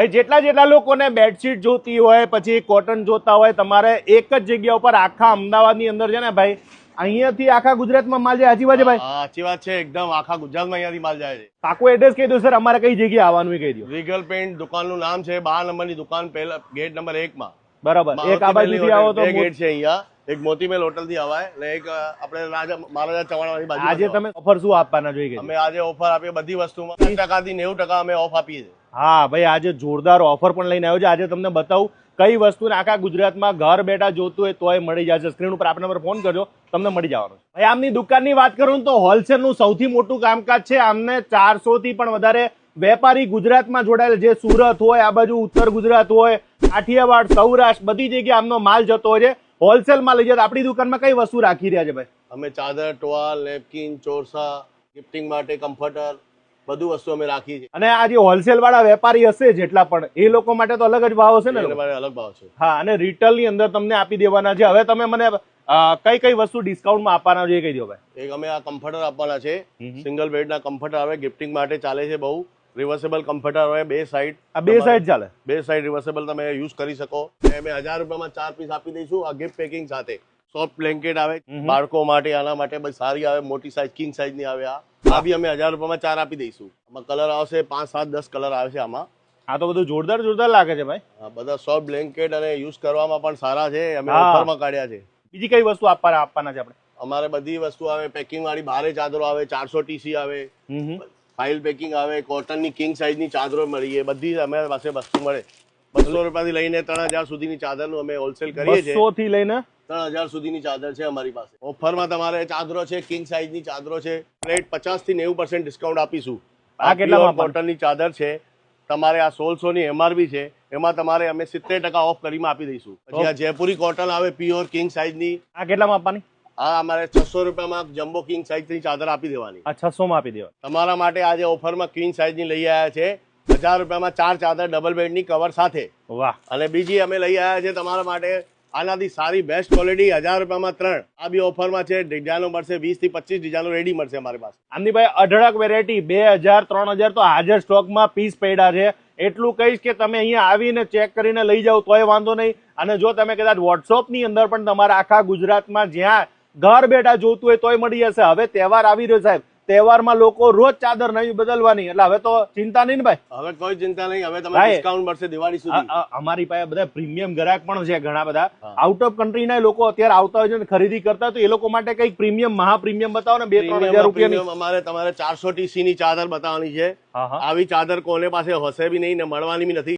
ભાઈ જેટલા જેટલા લોકોને બેડશીટ જોતી હોય પછી કોટન જોતા હોય તમારે એક જ જગ્યા ઉપર આખા અમદાવાદની અંદર છે ને ભાઈ અહીંયાથી આખા ગુજરાતમાં માલ જાય હાજી ભાઈ. સાચી વાત છે એકદમ આખા ગુજરાતમાં અહીંયાથી માલ જાય છે. પાકું એડ્રેસ કહી દો સર અમારે કઈ જગ્યાએ આવવાનું કહી દો. રીગલ પેન્ટ દુકાનનું નામ છે બાર નંબરની દુકાન પહેલા ગેટ નંબર એક માં બરાબર એક આ બાજુથી આવો તો ગેટ છે અહીંયા એક મોતીમેલ હોટલથી અવાય અને એક આપણે રાજા મહારાજા ચવાણ બાજુ આજે તમે ઓફર શું આપવાના જોઈએ અમે આજે ઓફર આપીએ બધી વસ્તુમાં ત્રીસ ટકાથી નેવું ટકા અમે ઓફ આપીએ છીએ. હા, ભાઈ, આજે જોરદાર ઓફર પણ લઈને આવ્યો છે. આજે તમને બતાવું કઈ વસ્તુને આખા ગુજરાતમાં ઘર બેઠા જોતું હોય તોય મળી જશે. સ્ક્રીન ઉપર આપણા નંબર ફોન કરજો, તમને મળી જવાનો છે. ભાઈ, આમની દુકાનની વાત કરું તો હોલસેલનું સૌથી મોટું કામકાજ છે આમને ચારસો થી પણ વધારે વેપારી ગુજરાતમાં જોડાયેલ જે સુરત હોય, આ બાજુ ઉત્તર ગુજરાત હોય, કાઠિયાવાડ, સૌરાષ્ટ્ર, બધી જગ્યાએ આમનો માલ જતો હોય છે. હોલસેલમાં લઈ જાય આપણી દુકાનમાં કઈ વસ્તુ રાખી રહ્યા છે ભાઈ? અમે ચાદર, ટોવાલ, નેપકિન, ચોરસા, ગિફ્ટિંગ માટે કમ્ફર્ટર બધું વસ્તુ અમે રાખી છે અને આ જે હોલસેલ વાળા વેપારી હશે જેટલા પણ એ લોકો માટે તો અલગ જ ભાવ હશે ને અલગ ભાવ છે. હા અને રિટેલની અંદર તમને આપી દેવાના છે. હવે તમે મને કઈ કઈ વસ્તુ ડિસ્કાઉન્ટમાં આપવાના છે એ કહી દો ભાઈ. એક અમે આ કમ્ફર્ટર આપવાના છે. સિંગલ બેડના કમ્ફર્ટર આવે ગિફ્ટિંગ માટે ચાલે છે બહુ. રિવર્સેબલ કમ્ફર્ટર હોય બે સાઈડ આ બે સાઈડ ચાલે? બે સાઈડ રિવર્સેબલ તમે યુઝ કરી શકો. અમે હજાર રૂપિયામાં ચાર પીસ આપી દઈશું આ ગિફ્ટ પેકિંગ સાથે. સોફ્ટ બ્લેન્કેટ આવે બાળકો માટે આના માટે સારી આવે મોટી સાઈઝ કિંગ સાઈઝની આવે આ. આ બી અમે હજાર રૂપિયામાં ચાર આપી દઈશું. આમાં કલર આવશે પાંચ સાત દસ કલર આવે છે આમાં. આ તો બધું જોરદાર જોરદાર લાગે છે ભાઈ. બધા સોફ્ટ બ્લેન્કેટ અને યુઝ કરવામાં પણ સારા છે અમે ઓફરમાં કાઢ્યા છે. બીજી કઈ વસ્તુ આપવાના આપવાના છે આપણે? અમારે બધી વસ્તુ આવે પેકિંગ વાળી ભારે ચાદરો આવે ચારસો ટીસી આવે. ફાઇલ પેકિંગ આવે કોટનની કિંગ સાઇઝની ચાદરો મળીએ બધી અમારી પાસે વસ્તુ મળે. બસો રૂપિયાથી લઈને ત્રણ હજાર સુધીની ચાદરનું અમે હોલસેલ કરીએ છીએ. થી લઈને? ત્રણ હજાર સુધીની ચાદર છે અમારી પાસે. ઓફરમાં તમારે ચાદરો છે કિંગ સાઇઝની ચાદરો છે. પ્લેટ પચાસથી નેવું પર્સન્ટ ડિસ્કાઉન્ટ આપીશું. આ કેટલા? કોટનની ચાદર છે. તમારે આ સોળસો ની એમઆરપી છે. એમાં તમારે અમે સિત્તેર ટકા ઓફ કરી આપી દઈશું. પછી આ જયપુરી કોટન આવે પ્યોર કિંગ સાઇઝની આ કેટલામાં આપવાની? આ અમારે છસો રૂપિયામાં જમ્બો કિંગ સાઇઝની ચાદર આપી દેવાની. આ છસો માં આપી દેવા તમારા માટે આજે ઓફરમાં ક્વીન સાઇઝની લઈ આવ્યા છે. હજાર રૂપિયામાં ચાર ચાદર ડબલ બેડની કવર સાથે. વાહ. અને બીજી અમે લઈ આવ્યા છે તમારા માટે આનાથી સારી બેસ્ટ ક્વોલિટી હજાર રૂપિયામાં ત્રણ. આ બી ઓફરમાં છે ડિઝાઇનો મળશે વીસથી પચીસ ડિઝાઇનો રેડી મળશે અમારી પાસે. આમની ભાઈ અઢળક વેરાયટી બે હજાર ત્રણ હજાર તો હાજર સ્ટોકમાં પીસ પડ્યા છે. એટલું કહીશ કે તમે અહીંયા આવીને ચેક કરીને લઈ જાઓ તોય વાંધો નહીં. અને જો તમે કદાચ વોટ્સઅપની અંદર પણ તમારા આખા ગુજરાતમાં જ્યાં ઘર બેઠા જોતું હોય તોય મળી જશે. હવે તહેવાર આવી રહ્યો સાહેબ. તહેવારમાં લોકો રોજ ચાદર નવી બદલવાની. એટલે હવે તો ચિંતા નહીં ને ભાઈ? હવે કોઈ ચિંતા નહીં. હવે તમને ડિસ્કાઉન્ટ મળશે દિવાળી સુધી. અમારી પાસે બધા પ્રીમિયમ ગ્રાહક પણ છે ઘણા બધા. આઉટ ઓફ કન્ટ્રી ના લોકો અત્યારે આવતા હોય છે ખરીદી કરતા તો એ લોકો માટે કંઈક પ્રીમિયમ મહા પ્રીમિયમ બતાવો ને બે ત્રણ હજાર રૂપિયા અમારે તમારે ચારસો ટીસી ની ચાદર બતાવવાની છે. આવી ચાદર કોને પાસે હશે બી નહીં ને મળવાની બી નથી.